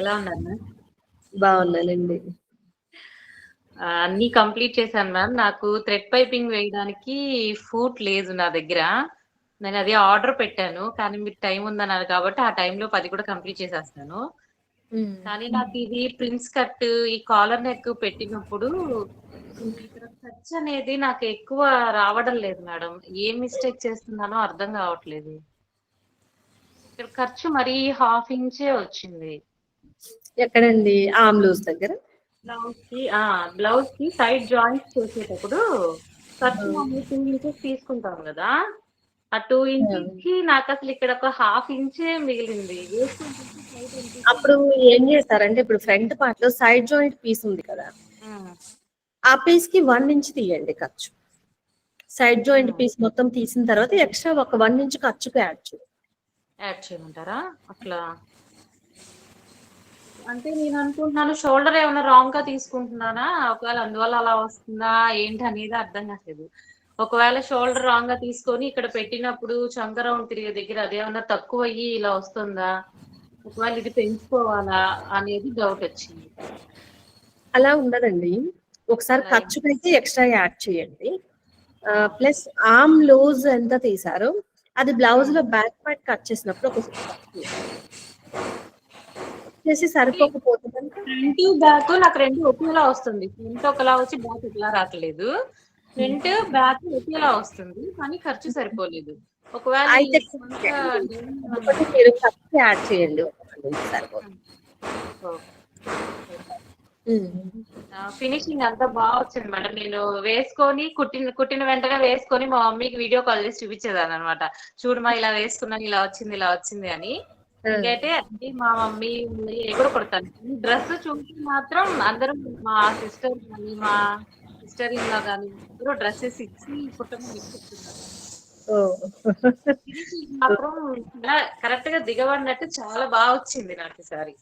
ఎలా ఉన్నారు మ్యామ్? బాగున్నానండి. అన్నీ కంప్లీట్ చేశాను మ్యామ్. నాకు థ్రెడ్ పైపింగ్ వేయడానికి ఫూట్ లేదు నా దగ్గర. నేనది ఆర్డర్ పెట్టాను. కానీ మీరు టైమ్ ఉందన్నారు కాబట్టి, ఆ టైంలో 10 కూడా కంప్లీట్ చేసేస్తాను. కానీ నాకిది ప్రిన్స్ కట్, ఈ కాలర్ నెక్ పెట్టినప్పుడు ఇక్కడ ఖర్చు అనేది నాకు ఎక్కువ రావడం లేదు మేడం. ఏం మిస్టేక్ చేస్తున్నానో అర్థం కావట్లేదు. ఇక్కడ ఖర్చు మరీ హాఫ్ ఇంచే వచ్చింది. ఎక్కడండి? ఆర్మ్ లూజ్ దగ్గర? బ్లౌజ్‌కి ఆ! బ్లౌజ్‌కి సైడ్ జాయింట్స్ చేసేటప్పుడు ఖర్చు ఆ! మామూలుగా 2 ఇంచెస్ తీసుకుంటాం గదా! ఆ 2 ఆ! ఇంచెస్‌కి నాకసలు ఇక్కడ ఒక హాఫ్ ఇంచే మిగిలింది. అప్పుడు ఏం చేశారంటే, ఇప్పుడు ఫ్రంట్ పార్ట్‌లో సైడ్ జాయింట్ పీస్ ఉంది కదా! ఆ పీస్‌కి 1 ఇంచ్ తీయండి ఖర్చు. Side joint. పీస్ మొత్తం తీసిన తర్వాత ఎక్స్‌ట్రా ఒక 1 ఇంచ్ ఖర్చుకి యాడ్ చేయండి. యాడ్ చేయమంటారా? అట్లా అంటే నేననుకుంటున్నాను షోల్డర్ ఏమన్నా రాంగ్‌గా తీసుకుంటున్నానా? ఒకవేళ అందువల్ల అలా వస్తుందా? ఏంటనేది అర్థం కాట్లేదు. ఒకవేళ షోల్డర్ రాంగ్‌గా తీసుకొని ఇక్కడ పెట్టినప్పుడు చంక రౌండ్ తిరిగే దగ్గర అదేమన్నా తక్కువయ్యి ఇలా వస్తుందా? ఒకవేళ ఇది పెంచుకోవాలా? అనేది డౌటొచ్చింది. అలా ఉండదండి. ఒకసారి ఏం ఖర్చుకైతే ఎక్స్‌ట్రా యాడ్ చేయండి. ప్లస్ ఆర్మ్ లూజ్ ఎంత తీశారో, అది హ్మ్. బ్లౌజ్‌లో బ్యాక్ పార్ట్ కట్ చేసినప్పుడు ఒకసారి కట్ చేయండి. చేసి అంటే సరిపోకపోతే గనుక ఫ్రంట్, బ్యాక్ నాకు 2 ఒకేలా వస్తుంది. ఫ్రంట్ ఒకలా వచ్చి బ్యాక్ ఒకలా రాట్లేదు. హ్మ్. ఫ్రంట్, బ్యాక్ ఒకేలా వస్తుంది. కానీ ఖర్చు సరిపోలేదు. ఒకవేళ అయితే మీరు ఖర్చు యాడ్ చేయండి. ఒక 1 ఇంచ్ సరిపోతుంది. హ్మ్. ఓకే. హ్మ్. ఆ! ఫినిషింగ్ అంతా బా వచ్చింది మేడం. నేను వేసుకొని కుట్టిన కుట్టిన వెంటనే వేసుకొని మా మమ్మీకి వీడియో కాల్ చేసి చూపించేదాన్ననమాట. చూడమ్మా ఇలా వేసుకున్నాను. ఇలా వచ్చింది, ఇలా వచ్చింది అని. ఇంకైతే అంటే మా మమ్మీ కూడా కుడతాను. డ్రెస్ చూసి మాత్రం అందరూ మా సిస్టర్ గాని, మా సిస్టర్ ఇన్ లా గాని అందరూ డ్రెసెస్ ఇచ్చి! ఫినిషింగ్ మాత్రం చాలా కరెక్ట్‌గా దిగబడినట్టు చాలా బా వచ్చింది నాకీసారి.